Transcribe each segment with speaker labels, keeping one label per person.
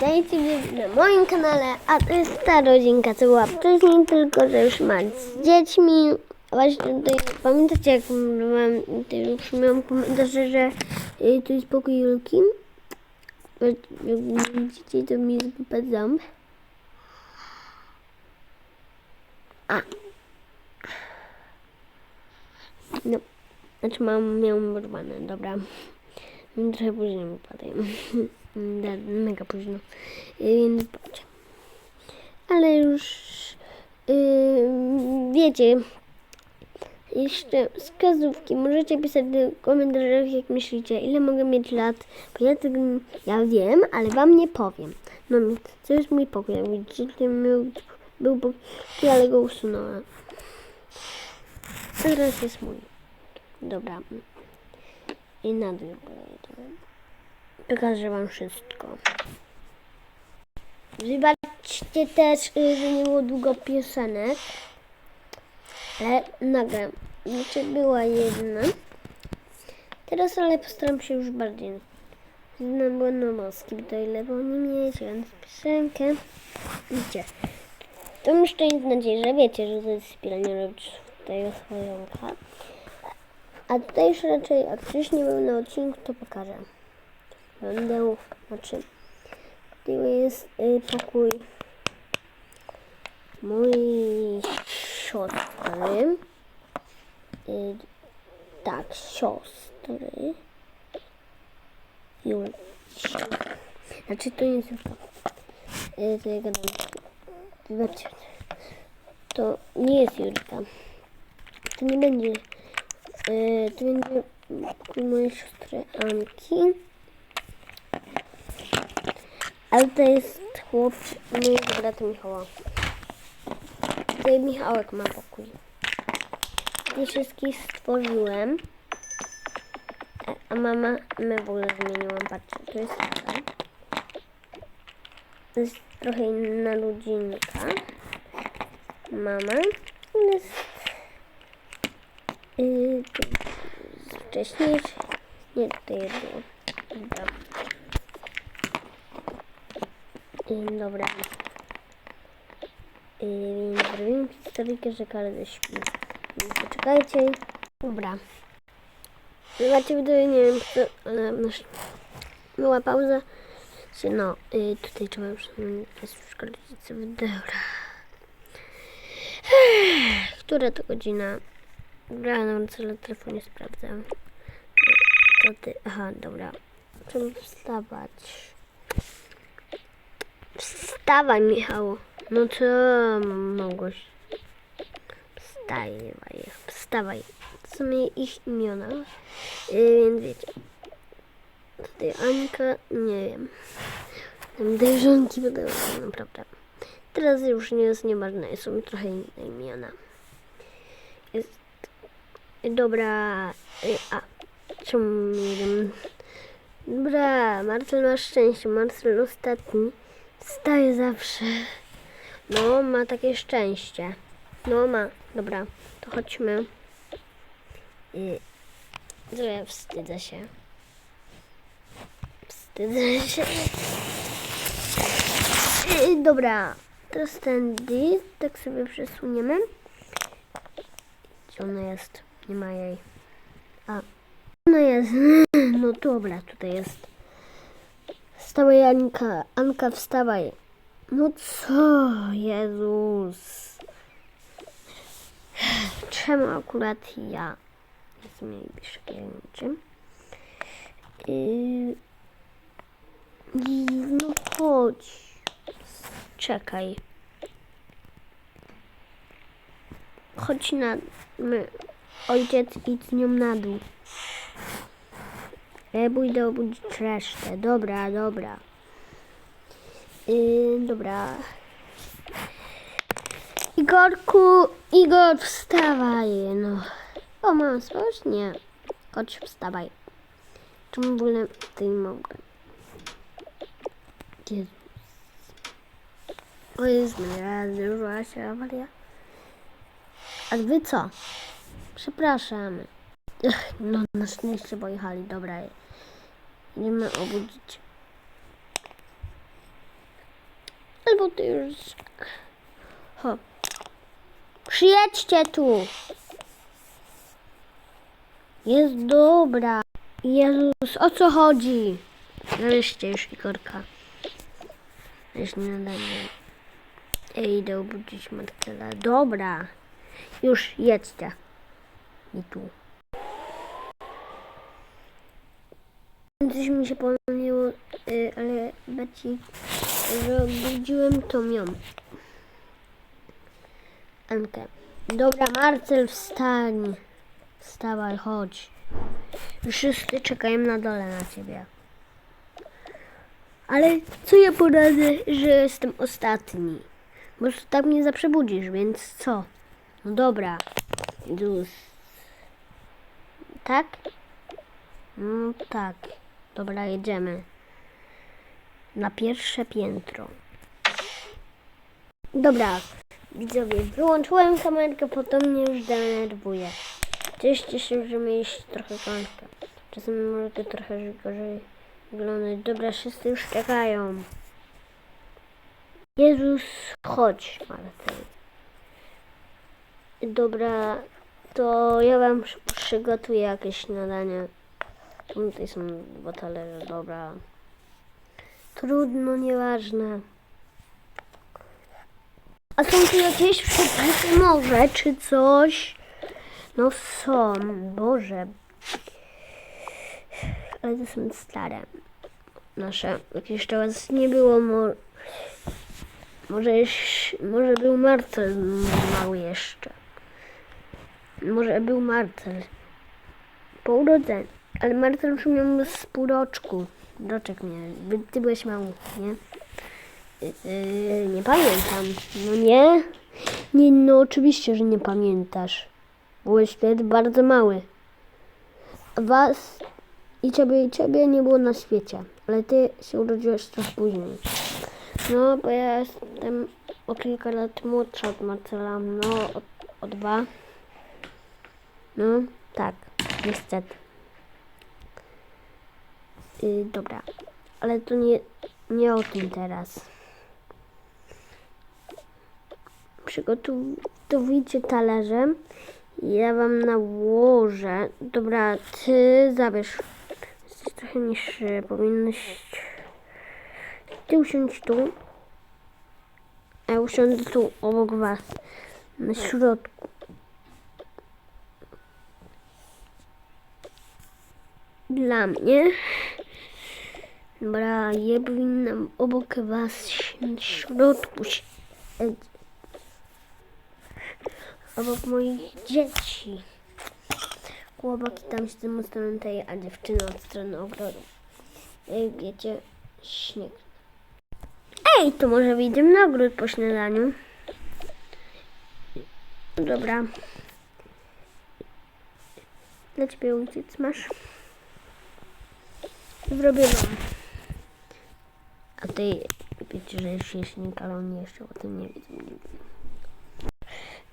Speaker 1: Witajcie na moim kanale, a to jest ta rodzinka, co była wcześniej, tylko że już ma z dziećmi. Właśnie tutaj, pamiętacie jak mam, już miałam komentarze, że y, to jest pokój Julki? Jak widzicie, to mi jest wypadł ząb. A. No, znaczy mam, miałam urwane, dobra. Trochę później mi. Mega późno. Y, Więc patrzcie. Ale już yy, wiecie, jeszcze wskazówki. Możecie pisać w komentarzach, jak myślicie, ile mogę mieć lat. Bo ja, tego, ja wiem, ale wam nie powiem. No, to jest mój pokój. Jak widzicie, był, był pokój, ale go usunąłem. Teraz jest mój. Dobra. I na pojedę. Pokażę wam wszystko. Wybaczcie też, y, że nie było długo piosenek. Ale nagram. Znaczy była jedna. Teraz ale postaram się już bardziej. Znam Bonomoski, to ile bo nie mieć, więc piosenkę. Widzicie. To to jest nadzieję, że wiecie, że to jest wspieranie rodziców tego swojonka. A tutaj już raczej, jak nie był na odcinku, to pokażę. Będę, znaczy, tutaj jest y, pokój mojej siostry. Y, tak, siostry. Julcia. Znaczy, to jest. Y, to. To nie jest Julka. To nie będzie Yy, to będzie pokój mojej siostry Anki. Ale to jest chłopcy mojego brata Michała. Tutaj Michałek ma pokój. Te wszystkich stworzyłem. A- mama, my w ogóle zmieniłam, patrzcie, to jest taka. To jest trochę inna ludzinka. Mama. To jest Yy, to wcześniej. Nie, jest było. Dobra. Yy, dobra. Yy, zrobimy historyjkę, że każdy śpi. Poczekajcie. Dobra. Zobaczcie wideo, nie wiem, co, ale nasz, była pauza. No, yy, tutaj trzeba już, już rodziców. Dobra. Która to godzina? Dobra, no na telefonie sprawdzam. To ty, aha, dobra. Trzeba wstawać. Wstawaj, Michał. No co, mogłeś? Wstawaj, wstawaj. To są ich imiona. Yy, więc wiecie. Tutaj Ańka, nie wiem. Tam Dejrzonki wydają naprawdę. Teraz już nie jest nieważne, są trochę inne imiona. Jest Dobra, y, a czemu nie wiem? Dobra, Marcel ma szczęście, Marcel ostatni wstaje zawsze. No, ma takie szczęście. No, ma. Dobra, to chodźmy. I ja wstydzę się. Wstydzę się. I, dobra, teraz tędy, tak sobie przesuniemy. Gdzie ona jest? Nie ma jej. A. Ona jest. No dobra, tutaj jest. Wstawaj, Anka. Anka, wstawaj. No co? Jezus. Czemu akurat ja? Jest mi niczym. I... I no chodź. Czekaj. Chodź na... My, ojciec idź z nią na dół. Pójdę obudzić resztę. Dobra, dobra. Yy, dobra. Igorku, Igor, wstawaj. No. O, mam spać? Nie. Chodź, wstawaj. Czemu w ogóle ty mogę? Jezus. O Jezu, zdarzyła się awaria. A wy co? Przepraszam. No na szczęście pojechali, dobra. Idziemy obudzić. bo ty już... Ho. Przyjedźcie tu. Jest dobra. Jezus, o co chodzi? Nareszcie już Igorka. Już nie nadanie. Ej, idę obudzić Marcela. Dobra. Już jedźcie. I tu. Coś mi się pomyliło, y, ale Beci, że obudziłem tą ją. Ankę. Dobra, Marcel, wstań. Wstawaj, chodź. Wszyscy czekają na dole na ciebie. Ale co ja poradzę, że jestem ostatni? Bo tak mnie zawsze budzisz, więc co? No dobra. Jezus. Tak? No tak. Dobra, jedziemy. Na pierwsze piętro. Dobra, widzowie, wyłączyłem kamerkę, potem mnie już denerwuje. Cieszcie się, że mieliście trochę kątkę. Czasem może to trochę gorzej wyglądać. Dobra, wszyscy już czekają. Jezus, chodź, Marcel. Dobra, to ja wam przy- przygotuję jakieś śniadanie. Tutaj są dwa dobra. Trudno, nieważne. A są tu jakieś przepisy może, czy coś? No są, Boże. Ale to są stare. Nasze. Jak jeszcze nie było, mo- może, może był Marcel mały jeszcze. Może był Marcel. Po urodzeniu. Ale Marcel już miał z pół roczku. Roczek. By- Ty byłeś mały, nie? Yy, nie pamiętam. No nie? Nie, no oczywiście, że nie pamiętasz. Byłeś wtedy bardzo mały. Was i ciebie i ciebie nie było na świecie. Ale ty się urodziłeś trochę później. No, bo ja jestem o kilka lat młodsza od Marcela. No, o, o dwa. No, tak, niestety. Yy, dobra, ale to nie, nie o tym teraz. Przygotujcie talerzem. Ja wam nałożę. Dobra, ty zabierz. Jesteś trochę niższy. Powinnyś. Ty usiądź tu. A ja usiądę tu obok was. Na środku. Dla mnie. Dobra, ja powinnam obok was na środku siedzieć. Obok moich dzieci. Chłopaki tam siedzą od strony tej, a dziewczyny od strony ogrodu. Jak wiecie, śnieg. Ej, to może wyjdziemy na ogród po śniadaniu. Dobra. Dla ciebie ojciec masz. Zrobię wam. A ty wiecie, że jest śnieg, ale on jeszcze o tym nie wie.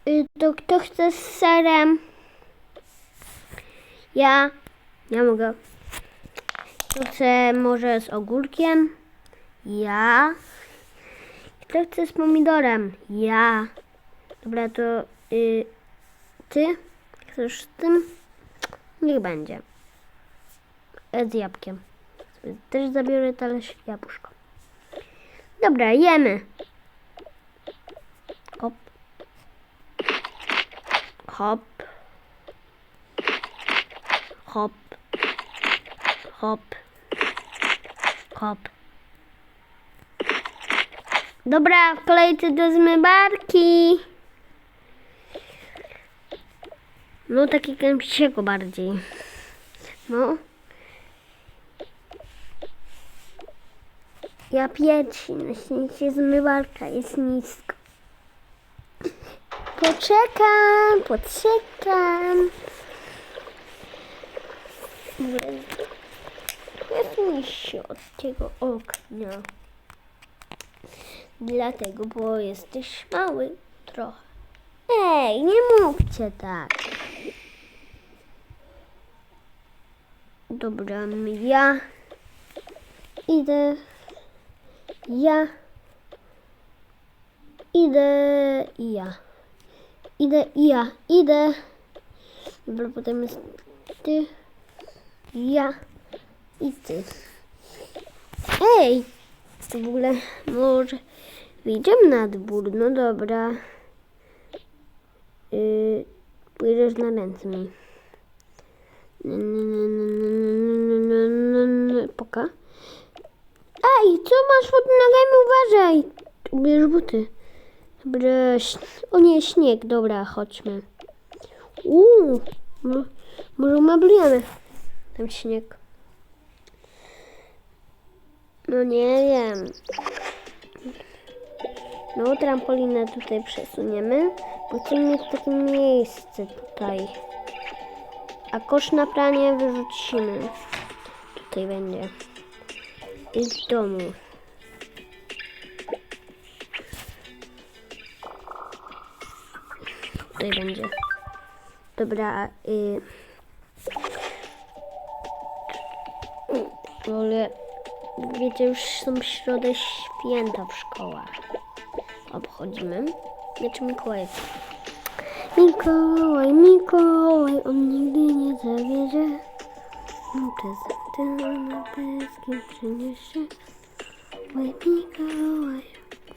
Speaker 1: Y, To kto chce z serem? Ja. Ja mogę. Kto chce może z ogórkiem? Ja. Kto chce z pomidorem? Ja. Dobra, to y, ty chcesz z tym? Niech będzie. E, Z jabłkiem. Też zabiorę talerz jabłuszko. Dobra, jemy. Hop. Hop. Hop. Hop. Hop. Dobra, w kolejce do zmywarki. No taki kępsiego bardziej. No. Ja pierwszy, na szczęście zmywarka jest nisko. Poczekam, poczekam. Jest się od tego okna. Dlatego, bo jesteś mały trochę. Ej, nie mówcie tak. Dobra, ja idę. Ja idę i ja. Idę i ja, idę. Dobra, potem jest ty, ja i ty. Ej! To w ogóle może wyjdziemy na dwór, no dobra. Yy, pójdziesz na ręce mi. Poka. Ej, co masz pod nogami? Uważaj! Ubierz buty. Dobra, o nie, śnieg. Dobra, chodźmy. Uuu, mo- może umeblujemy ten śnieg. No nie wiem. No, trampolinę tutaj przesuniemy, bo chcemy mieć takie miejsce tutaj. A kosz na pranie wyrzucimy. Tutaj będzie. I w domu. Tutaj będzie. Dobra. Y... W ogóle, wiecie, już są środę święta w szkołach. Obchodzimy. Znaczy Mikołaj. Mikołaj, Mikołaj, on nigdy nie zawiedzie. Prezenty na peskim. Oj, Mikołaj.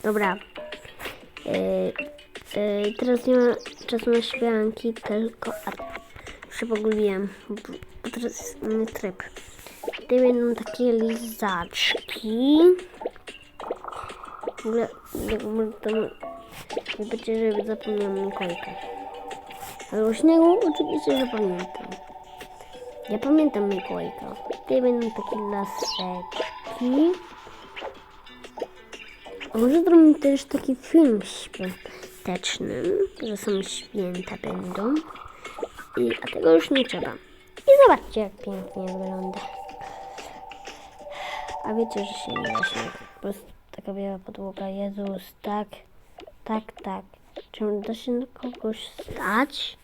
Speaker 1: Dobra. Yy, yy, teraz nie ma czasu na śpiewanki, tylko... A, już się pogubiłem, bo teraz jest inny tryb. Tutaj będą takie lizaczki. W ogóle, jakby to będzie, żeby zapomniałam Mikołajka. Ale o śniegu oczywiście, pamiętam. Ja pamiętam Mikołajka. Tutaj będą takie laseczki. A może zrobimy też taki film świąteczny, że są święta będą. I, a tego już nie trzeba. I zobaczcie, jak pięknie wygląda. A wiecie, że się nie da śnieg. Po prostu taka biała podłoga. Jezus, tak, tak, tak. Czy da się na kogoś stać?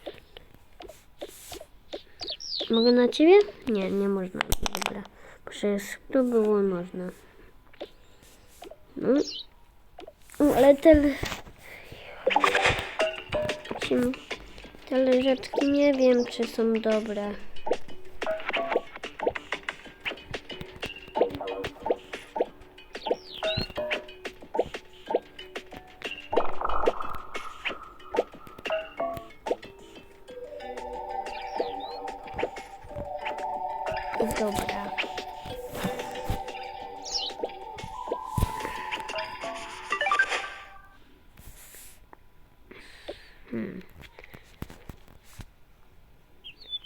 Speaker 1: Mogę na ciebie? Nie, nie można. Dobra. Przecież to było można. No. O, ale te... Ci- Te leżaczki nie wiem, czy są dobre. Hmm.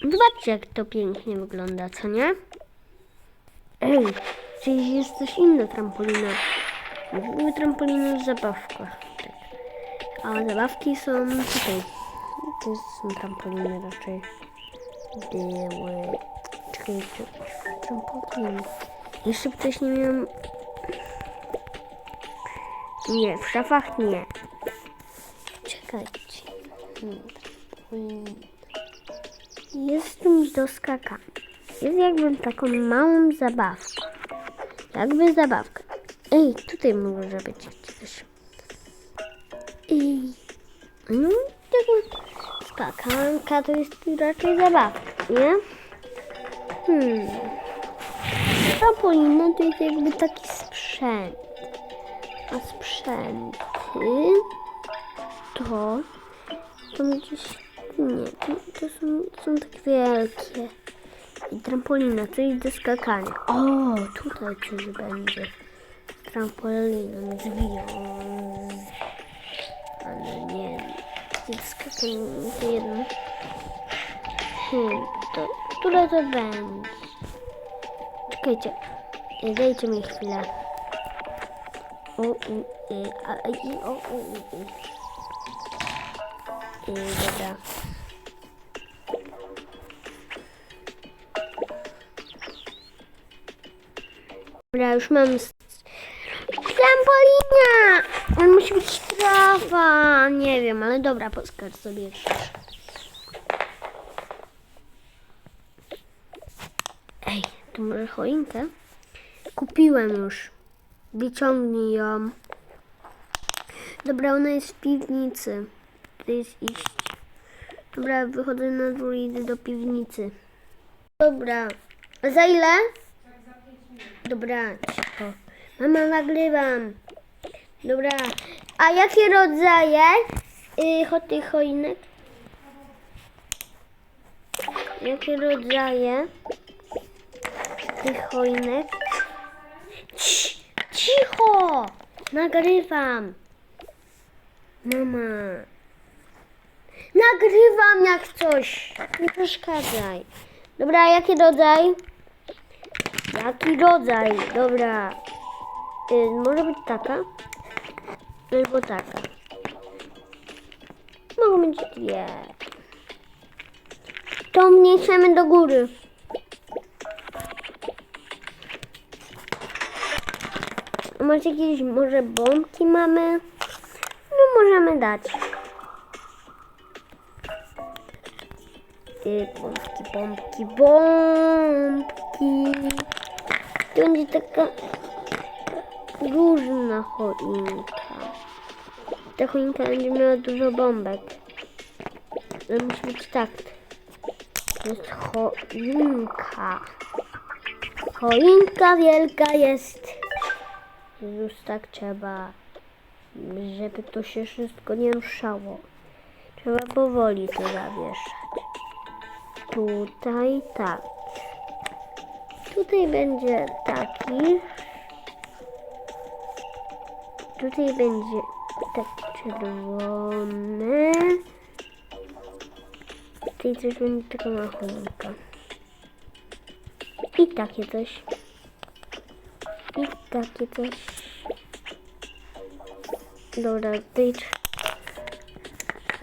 Speaker 1: Zobaczcie, jak to pięknie wygląda, co nie? Ej, czyli jest coś inne trampolina. Były trampoliny w zabawkach. Tak. A zabawki są tutaj. To są trampoliny raczej. Były. Czekajcie. Trampoliny. Jeszcze wcześniej miałam... Nie, w szafach nie. Czekajcie. Jest czymś do skakania. Jest jakby taką małą zabawką. Jakby zabawka. Ej, tutaj może być coś. Ej. No, jakby skakanka to jest raczej zabawka, nie? Hmm. Trampolina to jest jakby taki sprzęt. A sprzęty to to gdzieś nie, to, to są, są tak wielkie. I trampolina, coś do skakania. O, tutaj coś będzie. Trampoliną zbiją. Ale nie, nie skakanie to jedno. Hmm, to, które to będzie? Czekajcie, e, dajcie mi chwilę. O, u, e, a, i, o, u, u. Dobra. Dobra, już mam trampolina! On musi być trawa. Nie wiem, ale dobra, poskacz sobie jeszcze. Ej, tu może choinkę? Kupiłem już. Wyciągnij ją. Dobra, ona jest w piwnicy. To jest iść. Dobra, wychodzę na dwór i idę do piwnicy. Dobra. Za ile? Dobra, cicho. Mama, nagrywam. Dobra. A jakie rodzaje y, cho- tych choinek? Jakie rodzaje tych choinek? Cicho! Nagrywam. Mama. Nagrywam jak coś. Nie przeszkadzaj. Dobra, jaki rodzaj? Jaki rodzaj? Dobra. Y, może być taka? Albo taka. Mogą być dwie. To umniejszymy do góry. Macie jakieś może bombki mamy? No możemy dać. Ty, bombki, bombki, bombki. To będzie taka różna choinka. Ta choinka będzie miała dużo bombek. To musi być tak. To jest choinka. Choinka wielka jest. Już tak trzeba, żeby to się wszystko nie ruszało. Trzeba powoli to zawieszać. Tutaj tak. Tutaj będzie taki. Tutaj będzie taki czerwony. Tutaj coś będzie taka mała choinka. I takie coś. I takie coś. Dobra, tutaj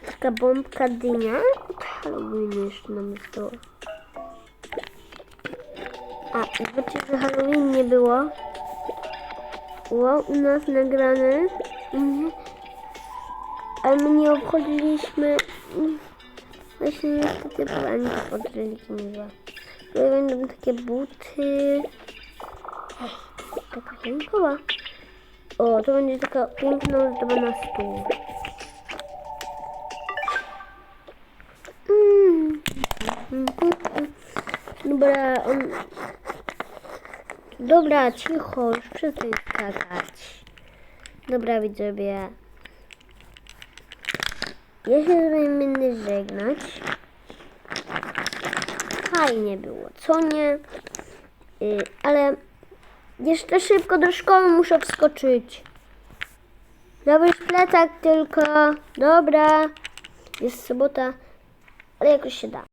Speaker 1: taka bombka dynia. Halloween jeszcze nam zostało. A, zobaczcie, że Halloween nie było. Było u nas nagrane. Mhm. Ale my nie obchodziliśmy. Właśnie niestety ani od religii nie była. Będą takie buty. Taka choinkowa. O, to będzie taka piękna ozdoba na stół. Dobra, on... Dobra, cicho, już przestań skakać. Dobra, widzowie. Ja się z wami będę żegnać. Fajnie było, co nie? Y, ale jeszcze szybko do szkoły muszę wskoczyć. Zabrać plecak tylko. Dobra. Jest sobota, ale jakoś się da.